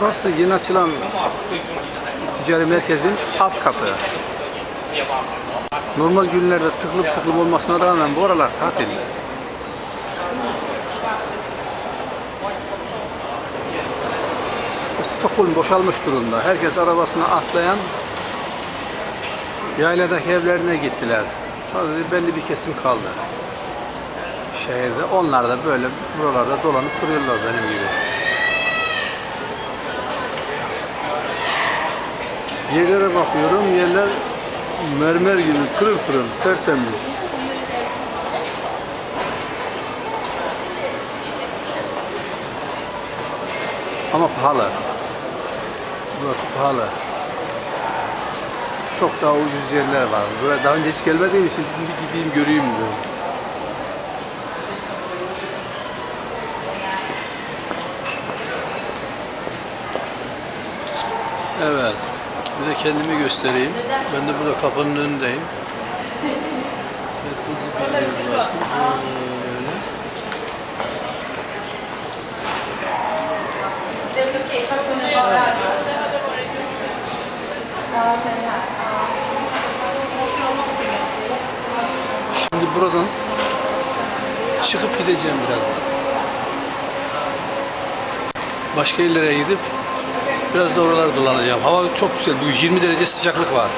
Burası yeni açılan ticari merkezin alt katı. Normal günlerde tıklım tıklım olmasına rağmen bu aralar tatil. Stockholm boşalmış durumda. Herkes arabasına atlayan yayladaki evlerine gittiler. Sadece belli bir kesim kaldı. Şehirde. Onlar da böyle buralarda dolanıp duruyorlar benim gibi. Yerlere bakıyorum. Yerler mermer gibi pırıl pırıl tertemiz. Ama pahalı. Burası pahalı. Çok daha ucuz yerler var. Buraya daha önce hiç gelmediğim için şimdi gideyim göreyim diyorum. Evet. Bir de kendimi göstereyim. Ben de burada kapının önündeyim. Şimdi buradan çıkıp gideceğim birazdan. Başka illere gidip biraz da oralar dolanacağım. Hava çok güzel. Bu 20 derece sıcaklık var.